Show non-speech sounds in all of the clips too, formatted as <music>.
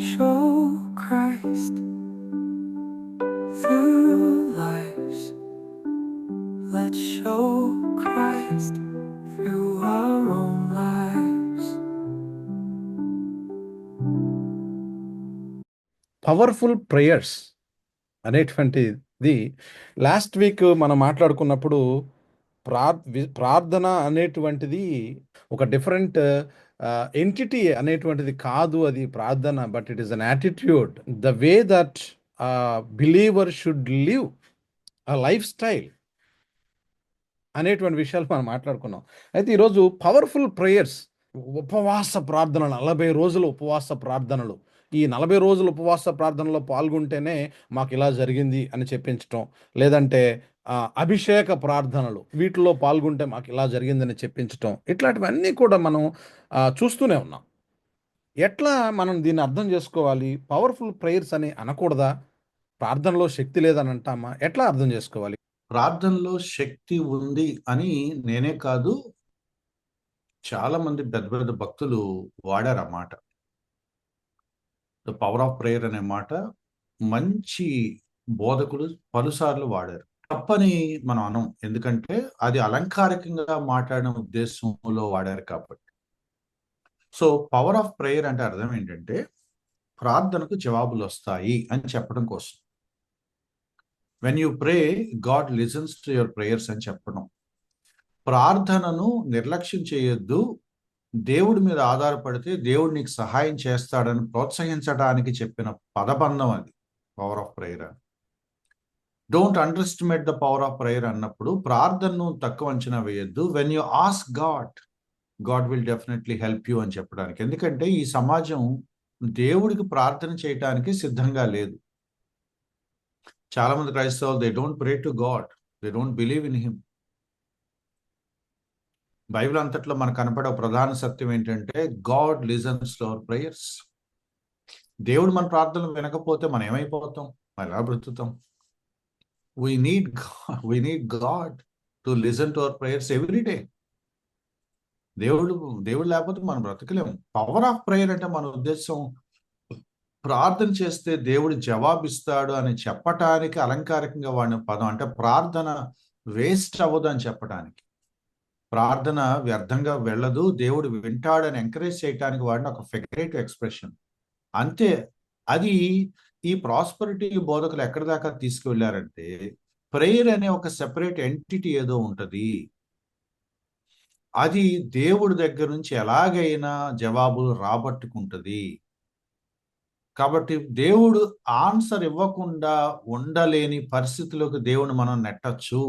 show Christ through lives. Let's show Christ through our own lives. Powerful prayers అనేటువంటిది last week మనం మాట్లాడుకున్నప్పుడు ప్రార్ ప్రార్థన అనేటువంటిది ఒక డిఫరెంట్ ఎంటిటీ అనేటువంటిది కాదు అది ప్రార్థన but it is an attitude the way that believer should live a life style అనేటువంటి విషయాలు మనం మాట్లాడుకున్నాం. అయితే ఈరోజు పవర్ఫుల్ ప్రేయర్స్ ఉపవాస ప్రార్థనలు నలభై రోజుల ఉపవాస ప్రార్థనలు. ఈ నలభై రోజుల ఉపవాస ప్రార్థనలో పాల్గొంటేనే మాకు ఇలా జరిగింది అని చెప్పించటం. లేదంటే అభిషేక ప్రార్థనలు. వీటిలో పాల్గొంటే మాకు ఇలా జరిగిందని చెప్పించటం. ఇట్లాంటివన్నీ కూడా మనం చూస్తూనే ఉన్నాం. ఎట్లా మనం దీన్ని అర్థం చేసుకోవాలి? పవర్ఫుల్ ప్రేయర్స్ అని అనకూడదా? ప్రార్థనలో శక్తి లేదని అంటామా? ఎట్లా అర్థం చేసుకోవాలి? ప్రార్థనలో శక్తి ఉంది అని నేనే కాదు చాలా మంది పెద్ద పెద్ద భక్తులు వాడారు ఆ మాట. ద పవర్ ఆఫ్ ప్రేయర్ అనే మాట మంచి బోధకులు పలుసార్లు వాడారు. తప్పని మనం అనం ఎందుకంటే అది అలంకారికంగా మాట్లాడిన ఉద్దేశంలో వాడారు కాబట్టి. సో పవర్ ఆఫ్ ప్రేయర్ అంటే అర్థం ఏంటంటే ప్రార్థనకు జవాబులు వస్తాయి అని చెప్పడం కోసం. When you pray God listens to your prayers అని చెప్పడం. ప్రార్థనను నిర్లక్ష్యం చేయొద్దు. దేవుడి మీద ఆధారపడితే దేవుడు నీకు సహాయం చేస్తాడని ప్రోత్సహించడానికి చెప్పిన పదబంధం అది పవర్ ఆఫ్ ప్రేయర్ అని. Don't underestimate the power of prayer అన్నప్పుడు ప్రార్థనను తక్కువ అంచనా వేయొద్దు. When you ask God God will definitely help you అని చెప్పడానికి. ఎందుకంటే ఈ సమాజం దేవుడికి ప్రార్థన చేయటానికి సిద్ధంగా లేదు. చాలామంది క్రైస్తవులు they don't pray to God they don't believe in him Bible అంతట్లో మనకు కనపడే ప్రధాన సత్యం ఏంటంటే God listens to our prayers దేవుడు మన ప్రార్థనలు వినకపోతే మనం ఏమైపోతాం? మనం ఎలా బ్రతుకుతాం? We need we need <laughs> God to listen to our prayers every day దేవుడు దేవుడు లేకపోతే మనం బ్రతకలేము. పవర్ ఆఫ్ ప్రేయర్ అంటే మన ఉద్దేశం ప్రార్థన చేస్తే దేవుడు జవాబిస్తాడు అని చెప్పటానికి అలంకారికంగా వాడిన పదం అంటే ప్రార్థన వేస్ట్ అవ్వదు అని చెప్పడానికి ప్రార్థన వ్యర్థంగా వెళ్ళదు దేవుడు వింటాడని ఎంకరేజ్ చేయడానికి వాడిన ఒక ఫెగరేటివ్ ఎక్స్ప్రెషన్ అంతే అది ఈ ప్రాస్పరిటీ బోధకులు ఎక్కడి దాకా తీసుకువెళ్ళారంటే ప్రేయర్ అనే ఒక సెపరేట్ ఎంటిటీ ఏదో ఉంటుంది. అది దేవుడి దగ్గర నుంచి ఎలాగైనా జవాబులు రాబట్టుకుంటుంది. కాబట్టి దేవుడు ఆన్సర్ ఇవ్వకుండా ఉండలేని పరిస్థితులకు దేవుని మనం నెట్టచ్చు.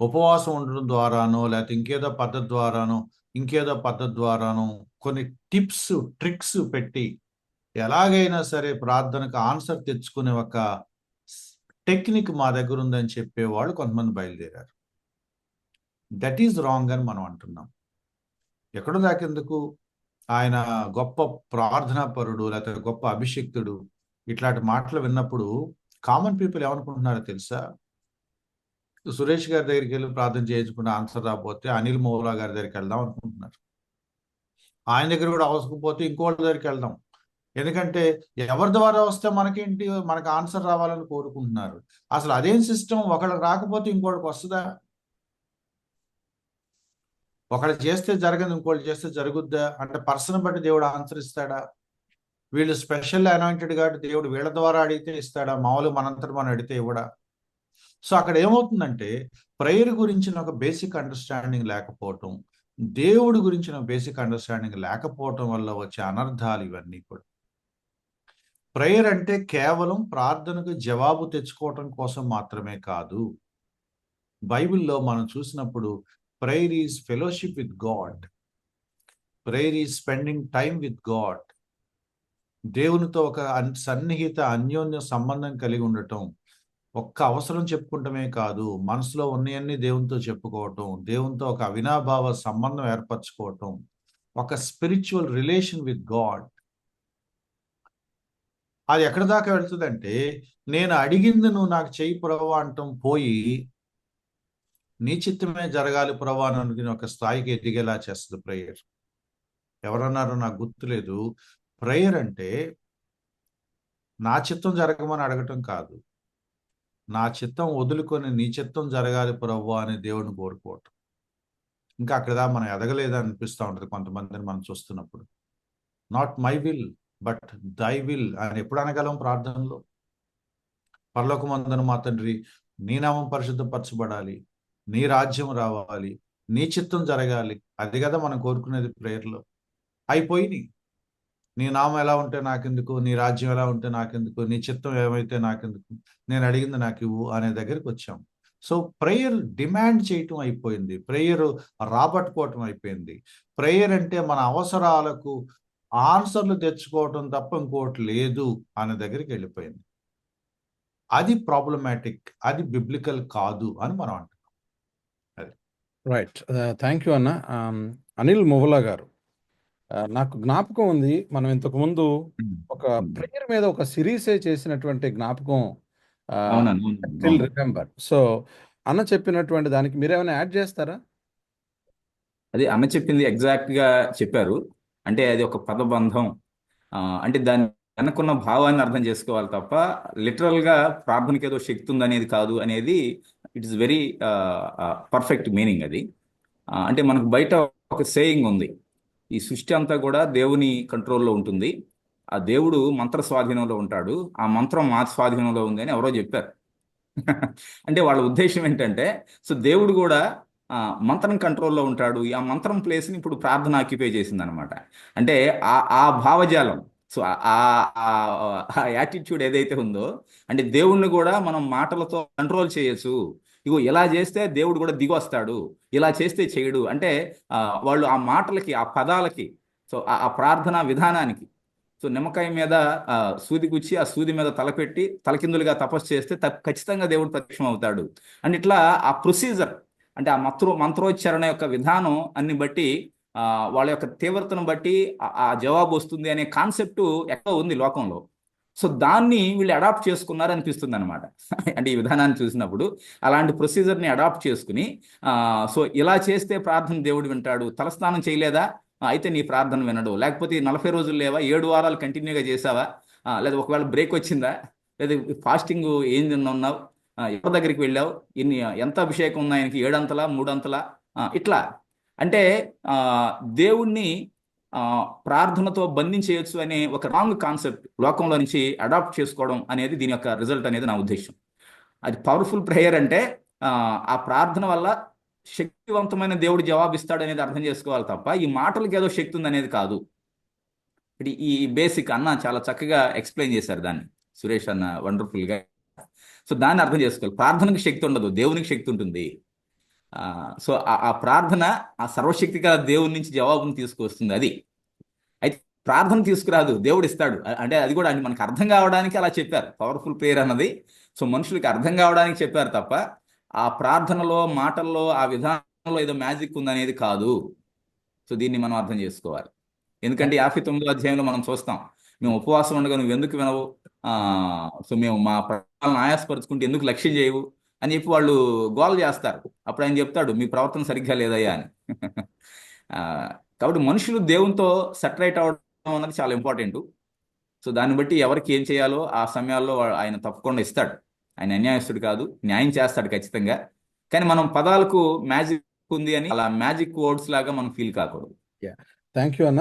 ఉపవాసం ఉండడం ద్వారానో లేకపోతే ఇంకేదో పద్ధతి ద్వారానో ఇంకేదో పద్ధతి ద్వారానో కొన్ని టిప్స్ ట్రిక్స్ పెట్టి ఎలాగైనా సరే ప్రార్థనకు ఆన్సర్ తెచ్చుకునే ఒక టెక్నిక్ మా దగ్గర ఉందని చెప్పేవాళ్ళు కొంతమంది బయలుదేరారు. దట్ ఈజ్ రాంగ్ అని మనం అంటున్నాం. ఎక్కడో దాకెందుకు? ఆయన గొప్ప ప్రార్థనాపరుడు లేకపోతే గొప్ప అభిషక్తుడు ఇట్లాంటి మాటలు విన్నప్పుడు కామన్ పీపుల్ ఏమనుకుంటున్నారో తెలుసా? సురేష్ గారి దగ్గరికి వెళ్ళి ప్రార్థన చేయించుకుంటే ఆన్సర్ రాకపోతే అనిల్ మోహ్లా గారి దగ్గరికి వెళ్దాం అనుకుంటున్నారు. ఆయన దగ్గర కూడా అవసరకపోతే ఇంకోళ్ళ దగ్గరికి వెళ్దాం. ఎందుకంటే ఎవరి ద్వారా వస్తే మనకేంటి మనకు ఆన్సర్ రావాలని కోరుకుంటున్నారు. అసలు అదేం సిస్టమ్? ఒకళ్ళకి రాకపోతే ఇంకోటికి వస్తుందా? ఒకళ్ళు చేస్తే జరగదు ఇంకోళ్ళు చేస్తే జరుగుద్దా? అంటే పర్సన్ బట్టి దేవుడు ఆన్సర్ ఇస్తాడా? వీళ్ళు స్పెషల్ అనాయింటెడ్ కాబట్టి దేవుడు వీళ్ళ ద్వారా అడిగితే ఇస్తాడా? మామూలు మనంతటి మనం అడిగితే ఇవ్వడా? సో అక్కడ ఏమవుతుందంటే ప్రేయర్ గురించిన ఒక బేసిక్ అండర్స్టాండింగ్ లేకపోవటం దేవుడి గురించిన బేసిక్ అండర్స్టాండింగ్ లేకపోవటం వల్ల వచ్చే అనర్థాలు ఇవన్నీ కూడా. ప్రేయర్ అంటే కేవలం ప్రార్థనకు జవాబు తెచ్చుకోవటం కోసం మాత్రమే కాదు. బైబిల్లో మనం చూసినప్పుడు prayer is fellowship with God. Prayer is spending time with God. దేవునితో ఒక సన్నిహిత అన్యోన్య సంబంధం కలిగి ఉండటం ఒక్క అవసరం చెప్పుకుంటమే కాదు. మనసులో ఉన్నాయన్నీ దేవునితో చెప్పుకోవటం దేవునితో ఒక అవినాభావ సంబంధం ఏర్పరచుకోవటం ఒక స్పిరిచువల్ రిలేషన్ విత్ గాడ్. అది ఎక్కడి దాకా వెళ్తుందంటే నేను అడిగింది నువ్వు నాకు చెయ్యి ప్రభు అంటాం పోయి నీ చిత్తమే జరగాలి ప్రభు అని అనుకుని ఒక స్థాయికి ఎదిగేలా చేస్తుంది ప్రేయర్ ఎవరన్నారో నాకు గుర్తులేదు. ప్రేయర్ అంటే నా చిత్తం జరగమని అడగటం కాదు. నా చిత్తం వదులుకొని నీ చిత్తం జరగాలి ప్రభు అని దేవుడిని కోరుకోవటం. ఇంకా అక్కడ దాకా మనం ఎదగలేదా అనిపిస్తూ ఉంటుంది కొంతమందిని మనం చూస్తున్నప్పుడు. Not my will but thy will ఆయన ఎప్పుడు అనగలం ప్రార్థనలో? పరలోకమందున మా తండ్రి నీ నామం పరిశుద్ధపరచబడాలి నీ రాజ్యం రావాలి నీ చిత్తం జరగాలి. అది కదా మనం కోరుకునేది ప్రేయర్లో. అయిపోయినాయి నీ నామం ఎలా ఉంటే నాకెందుకు? నీ రాజ్యం ఎలా ఉంటే నాకెందుకు? నీ చిత్తం ఏమైతే నాకెందుకు? నేను అడిగింది నాకు ఇవ్వు అనే దగ్గరికి వచ్చాం. సో ప్రేయర్ డిమాండ్ చేయటం అయిపోయింది. ప్రేయర్ రాబట్టుకోవటం అయిపోయింది. ప్రేయర్ అంటే మన అవసరాలకు ఆన్సర్లు తెచ్చుకోవటం తప్ప ఇంకోటి లేదు అనే దగ్గరికి వెళ్ళిపోయింది. అది ప్రాబ్లమాటిక్ అది బిబ్లికల్ కాదు అని మనం అంటున్నాం. రైట్ థ్యాంక్ యూ అన్న అనిల్ మొహలా గారు. ఆ, నాకు జ్ఞాపకం ఉంది మనం ఇంతకు ముందు ఒక ప్రేయర్ మీద ఒక సిరీసే చేసినటువంటి జ్ఞాపకం స్టిల్. రిమెంబర్ సో అన్న చెప్పినటువంటి దానికి మీరేమైనా యాడ్ చేస్తారా? అది అన్న చెప్పింది ఎగ్జాక్ట్గా చెప్పారు. అంటే అది ఒక పదబంధం. అంటే దాని వెనకున్న భావాన్ని అర్థం చేసుకోవాలి తప్ప లిటరల్గా ప్రార్థనకి ఏదో శక్తి ఉంది అనేది కాదు అనేది it is very perfect meaning అది. అంటే మనకు బయట ఒక సేయింగ్ ఉంది. ఈ సృష్టి అంతా కూడా దేవుని కంట్రోల్లో ఉంటుంది. ఆ దేవుడు మంత్ర స్వాధీనంలో ఉంటాడు. ఆ మంత్రం మా స్వాధీనంలో ఉంది అని ఎవరో చెప్పారు. <laughs> అంటే వాళ్ళ ఉద్దేశం ఏంటంటే సో దేవుడు కూడా మంత్రం కంట్రోల్లో ఉంటాడు. ఆ మంత్రం ప్లేస్ని ఇప్పుడు ప్రార్థన ఆక్యుపై చేసింది అనమాట అంటే ఆ ఆ భావజాలం సో ఆ ఆ యాటిట్యూడ్ ఏదైతే ఉందో అంటే దేవుణ్ణి కూడా మనం మాటలతో కంట్రోల్ చేయొచ్చు. ఇగో ఇలా చేస్తే దేవుడు కూడా దిగి వస్తాడు. ఇలా చేస్తే చేయడు. అంటే వాళ్ళు ఆ మాటలకి ఆ పదాలకి సో ఆ ఆ ప్రార్థనా విధానానికి సో నిమ్మకాయ మీద ఆ, సూది గుచ్చి ఆ సూది మీద తలపెట్టి తలకిందులుగా తపస్సు చేస్తే ఖచ్చితంగా దేవుడు ప్రత్యక్షం అవుతాడు అండ్ ఇట్లా ఆ ప్రొసీజర్ అంటే ఆ మంత్రో మంత్రోచ్చారణ యొక్క విధానం అన్ని బట్టి ఆ, వాళ్ళ యొక్క తీవ్రతను బట్టి ఆ- జవాబు వస్తుంది అనే కాన్సెప్ట్ ఎక్కడో ఉంది లోకంలో. సో దాన్ని వీళ్ళు అడాప్ట్ చేసుకున్నారు అనిపిస్తుంది అనమాట <laughs> అంటే ఈ విధానాన్ని చూసినప్పుడు అలాంటి ప్రొసీజర్ని అడాప్ట్ చేసుకుని ఆ, సో ఇలా చేస్తే ప్రార్థన దేవుడు వింటాడు తలస్నానం చేయలేదా? అయితే నీ ప్రార్థన వినడు. లేకపోతే నలభై రోజులు లేవా? ఏడు వారాలు కంటిన్యూగా చేసావా? లేదా ఒకవేళ బ్రేక్ వచ్చిందా? లేదా ఫాస్టింగ్ ఏం తిన్నావు? ఎవరి దగ్గరికి వెళ్ళావు? ఇన్ని ఎంత అభిషేకం ఉంది ఆయనకి? ఏడంతలా? మూడంతలా? ఇట్లా. అంటే దేవుణ్ణి ప్రార్థనతో బంధించేయచ్చు అనే ఒక రాంగ్ కాన్సెప్ట్ లోకంలో నుంచి అడాప్ట్ చేసుకోవడం అనేది దీని యొక్క రిజల్ట్ అనేది నా ఉద్దేశం. అది పవర్ఫుల్ ప్రేయర్ అంటే ఆ, ప్రార్థన వల్ల శక్తివంతమైన దేవుడు జవాబిస్తాడు అనేది అర్థం చేసుకోవాలి తప్ప ఈ మాటలకి ఏదో శక్తి ఉంది అనేది కాదు. ఈ బేసిక్ అన్న చాలా చక్కగా ఎక్స్ప్లెయిన్ చేశారు దాన్ని. సురేష్ అన్న వండర్ఫుల్గా సో దాన్ని అర్థం చేసుకోవాలి. ప్రార్థనకు శక్తి ఉండదు దేవునికి శక్తి ఉంటుంది. ఆ, సో ఆ- ప్రార్థన ఆ సర్వశక్తి గల దేవుని నుంచి జవాబుని తీసుకొస్తుంది అది. అయితే ప్రార్థన తీసుకురాదు దేవుడు ఇస్తాడు. అంటే అది కూడా మనకు అర్థం కావడానికి అలా చెప్పారు. పవర్ఫుల్ ప్రేయర్ అన్నది. సో మనుషులకి అర్థం కావడానికి చెప్పారు తప్ప ఆ ప్రార్థనలో మాటల్లో ఆ విధానంలో ఏదో మ్యాజిక్ ఉందనేది కాదు. సో దీన్ని మనం అర్థం చేసుకోవాలి. ఎందుకంటే యాభై తొమ్మిదో అధ్యాయంలో మనం చూస్తాం మేము ఉపవాసం ఉండగా నువ్వు ఎందుకు వినవు? సో మేము మా ప్రాణాలను ఆయాసపరుచుకుంటే ఎందుకు లక్ష్యం చేయవు అని చెప్పి వాళ్ళు గోల చేస్తారు. అప్పుడు ఆయన చెప్తాడు మీ ప్రవర్తన సరిగ్గా లేదయ్యా అని. కాబట్టి మనుషులు దేవునితో సెటరేట్ అవ్వడం అన్నది చాలా ఇంపార్టెంట్. సో దాన్ని బట్టి ఎవరికి ఏం చేయాలో ఆ సమయాల్లో ఆయన తప్పకుండా ఇస్తాడు. ఆయన అన్యాయస్తుడు కాదు న్యాయం చేస్తాడు ఖచ్చితంగా. కానీ మనం పదాలకు మ్యాజిక్ ఉంది అని అలా మ్యాజిక్ వర్డ్స్ లాగా మనం ఫీల్ కాకూడదు. థ్యాంక్ యూ అన్న.